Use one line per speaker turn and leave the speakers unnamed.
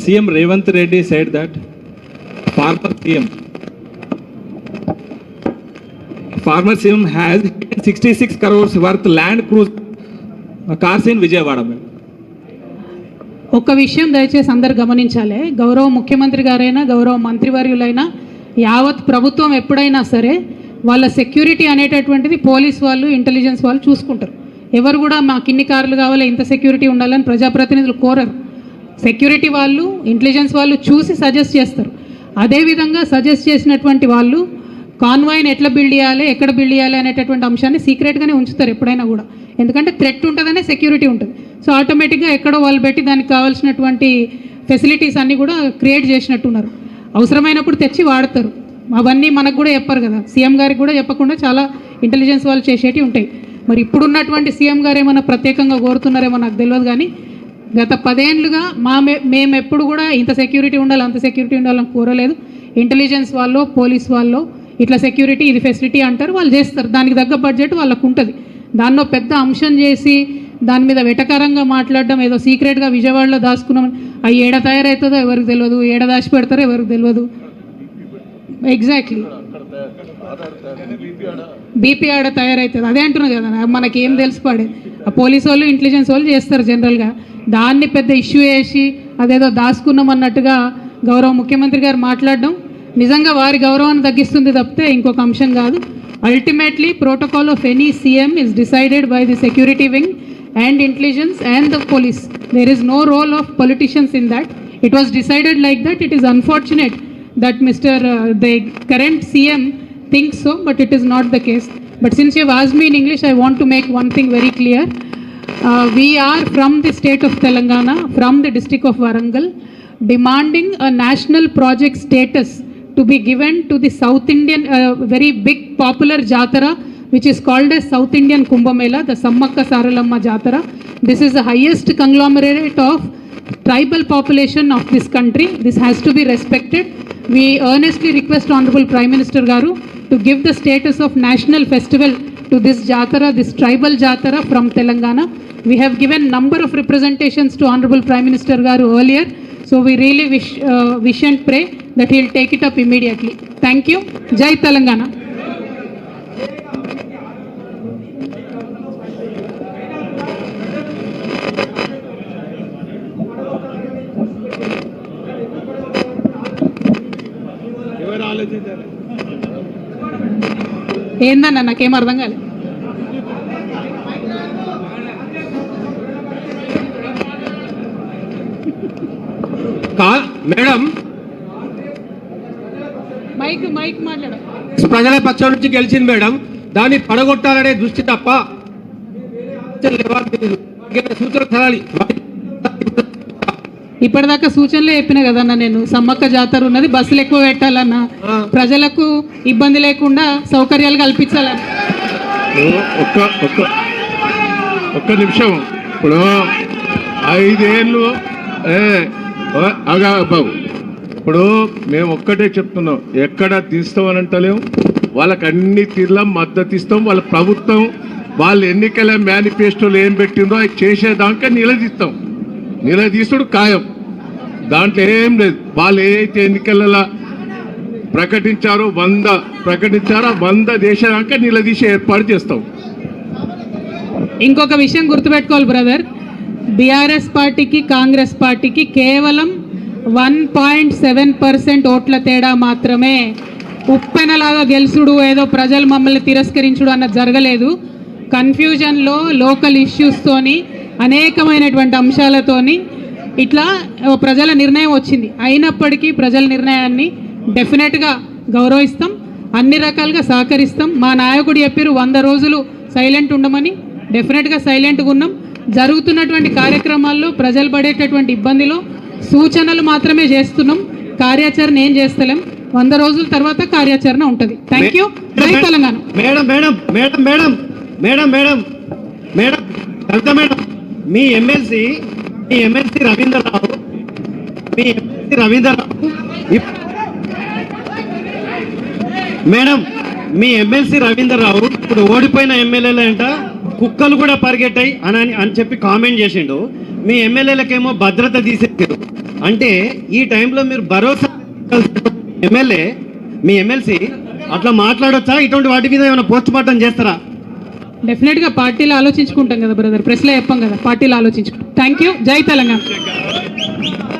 CM Revanth Reddy said that former CM former CM has 66 crores worth land cruise uh, cars in Vijayawada.
ఒక్క విషయం దయచేసి అందరు గమనించాలి. గౌరవ ముఖ్యమంత్రి గారైనా గౌరవ మంత్రివర్యులైనా యావత్ ప్రభుత్వం ఎప్పుడైనా సరే వాళ్ళ సెక్యూరిటీ అనేటటువంటిది పోలీస్ వాళ్ళు ఇంటెలిజెన్స్ వాళ్ళు చూసుకుంటారు. ఎవరు కూడా మాకు ఇన్ని కార్లు కావాలి ఇంత సెక్యూరిటీ ఉండాలని ప్రజాప్రతినిధులు కోరరు. సెక్యూరిటీ వాళ్ళు ఇంటెలిజెన్స్ వాళ్ళు చూసి సజెస్ట్ చేస్తారు. అదేవిధంగా సజెస్ట్ చేసినటువంటి వాళ్ళు కాన్వాయ్ని ఎట్లా బిల్డ్ చేయాలి ఎక్కడ బిల్డ్ చేయాలి అనేటటువంటి అంశాన్ని సీక్రెట్గానే ఉంచుతారు ఎప్పుడైనా కూడా. ఎందుకంటే థ్రెట్ ఉంటుందనే సెక్యూరిటీ ఉంటుంది. సో ఆటోమేటిక్గా ఎక్కడో వాళ్ళు పెట్టి దానికి కావాల్సినటువంటి ఫెసిలిటీస్ అన్నీ కూడా క్రియేట్ చేసినట్టున్నారు. అవసరమైనప్పుడు తెచ్చి వాడతారు. అవన్నీ మనకు కూడా చెప్పారు కదా. సీఎం గారికి కూడా చెప్పకుండా చాలా ఇంటెలిజెన్స్ వాళ్ళు చేసేటివి ఉంటాయి. మరి ఇప్పుడున్నటువంటి సీఎం గారు ఏమైనా ప్రత్యేకంగా కోరుతున్నారేమో నాకు తెలియదు కానీ గత పదేండ్లుగా మా మేము ఎప్పుడు కూడా ఇంత సెక్యూరిటీ ఉండాలి అంత సెక్యూరిటీ ఉండాలని కోరలేదు. ఇంటెలిజెన్స్ వాళ్ళు పోలీస్ వాళ్ళు ఇట్లా సెక్యూరిటీ ఇది ఫెసిలిటీ అంటారు వాళ్ళు చేస్తారు. దానికి తగ్గ బడ్జెట్ వాళ్ళకు ఉంటుంది. దాన్నో పెద్ద అంశం చేసి దాని మీద వెటకరంగా మాట్లాడడం ఏదో సీక్రెట్గా విజయవాడలో దాచుకున్నాం అవి ఏడ తయారవుతుందో ఎవరికి తెలియదు ఏడ దాచి పెడతారో ఎవరికి తెలియదు ఎగ్జాక్ట్లీ బీపీ ఆడ తయారవుతుంది అదే అంటున్నారు కదా మనకి ఏం తెలిసి ఆ పోలీస్ వాళ్ళు ఇంటెలిజెన్స్ వాళ్ళు చేస్తారు జనరల్గా దాన్ని పెద్ద ఇష్యూ వేసి అదేదో దాచుకున్నాం అన్నట్టుగా గౌరవ ముఖ్యమంత్రి గారు మాట్లాడడం నిజంగా వారి గౌరవాన్ని తగ్గిస్తుంది తప్పితే ఇంకొక అంశం కాదు. Ultimately protocol of any CM is decided by the security wing and intelligence and the police there is no role of politicians in that it was decided like that it is unfortunate that mister the current CM think so but it is not the case but since you was me in English I want to make one thing very clear very clear. Uh, we are from the state of Telangana, from the district of Warangal, demanding a national project status to be given to the South Indian, uh, very big popular Jatara, which is called as South Indian Kumbh Mela, the Sammakka Saralamma Jatara. This is the highest conglomerate of tribal population of this country. This has to be respected. We earnestly request Honorable Prime Minister Garu to give the status of national festival to this Jatara, this tribal Jatara from Telangana. We have given number of representations to Honorable Prime Minister Garu earlier. So we really wish, uh, wish and pray that he will take it up immediately. Thank you. Jai Telangana. ఏందన్న నాకేం అర్థం కాలేదు
madam.
Mic mic మాట్లాడ.
ప్రజల పక్షం నుంచి గెలిచింది madam. దాన్ని పడగొట్టాలనే దృష్టి తప్ప
ఇప్పటిదాకా సూచనలే చెప్పిన కదన్న నేను. సమ్మక్క జాతర ఉన్నది బస్సులు ఎక్కువ పెట్టాలన్న. ప్రజలకు ఇబ్బంది లేకుండా సౌకర్యాలు కల్పించాలన్న.
ఒక్క ఒక్క ఒక్క నిమిషం. ఇప్పుడు ఐదేళ్ళు అగా బాబు ఇప్పుడు మేము ఒక్కటే చెప్తున్నాం. ఎక్కడ తీస్తామని అంటలేం వాళ్ళకి అన్ని తీర్ల మద్దతు ఇస్తాం. వాళ్ళ ప్రభుత్వం వాళ్ళు ఎన్నికల మేనిఫెస్టోలు ఏం పెట్టిందో అవి చేసేదాకా నిలదీస్తాం. నిలదీసుడు ఖాయం. దాంట్లో ఏం లేదు. వాళ్ళు ఏదైతే ఎన్నికలలో ప్రకటించారో వంద ప్రకటించారో వంద దేశాక నిలదీసి ఏర్పాటు చేస్తాం.
ఇంకొక విషయం గుర్తుపెట్టుకోవాలి బ్రదర్. బీఆర్ఎస్ పార్టీకి కాంగ్రెస్ పార్టీకి కేవలం వన్ పాయింట్ సెవెన్ పర్సెంట్ ఓట్ల తేడా మాత్రమే ఉప్పెనలాగా గెలుసుడు ఏదో ప్రజలు మమ్మల్ని తిరస్కరించుడు అన్నది జరగలేదు. కన్ఫ్యూజన్లో లోకల్ ఇష్యూస్తోని అనేకమైనటువంటి అంశాలతోని ఇట్లా ఓ ప్రజల నిర్ణయం వచ్చింది. అయినప్పటికీ ప్రజల నిర్ణయాన్ని డెఫినెట్గా గౌరవిస్తాం అన్ని రకాలుగా సహకరిస్తాం. మా నాయకుడు చెప్పారు వంద రోజులు సైలెంట్ ఉండమని. డెఫినెట్గా సైలెంట్గా ఉన్నాం. జరుగుతున్నటువంటి కార్యక్రమాల్లో ప్రజలు పడేటటువంటి ఇబ్బందిలో సూచనలు మాత్రమే చేస్తున్నాం. కార్యాచరణ ఏం చేస్తలేం. వంద రోజుల తర్వాత కార్యాచరణ ఉంటుంది. Thank you Jai Telangana.
Madam madam madam madam madam madam madam Kavitha madam me MLC మీ ఎమ్మెల్సీ రవీంద్రరావు మీ ఎమ్మెల్సీ రవీంద్రరావు మేడం మీ ఎమ్మెల్సీ రవీంద్రరావు ఇప్పుడు ఓడిపోయిన ఎమ్మెల్యేలు అంట కుక్కలు కూడా పరిగెట్టాయి అని అని- అని చెప్పి కామెంట్ చేసిండు. మీ ఎమ్మెల్యేలకేమో భద్రత తీసేసారు అంటే ఈ టైంలో మీరు భరోసా ఎమ్మెల్యే మీ ఎమ్మెల్సీ అట్లా మాట్లాడొచ్చా? ఇటువంటి వాటి మీద ఏమైనా పోస్ట్ మార్టం చేస్తారా
డెఫినెట్గా పార్టీలో ఆలోచించుకుంటాం కదా బ్రదర్ ప్రెస్లో చెప్పాం కదా పార్టీలో ఆలోచించుకుంటాం. థ్యాంక్ యూ జై తెలంగాణ.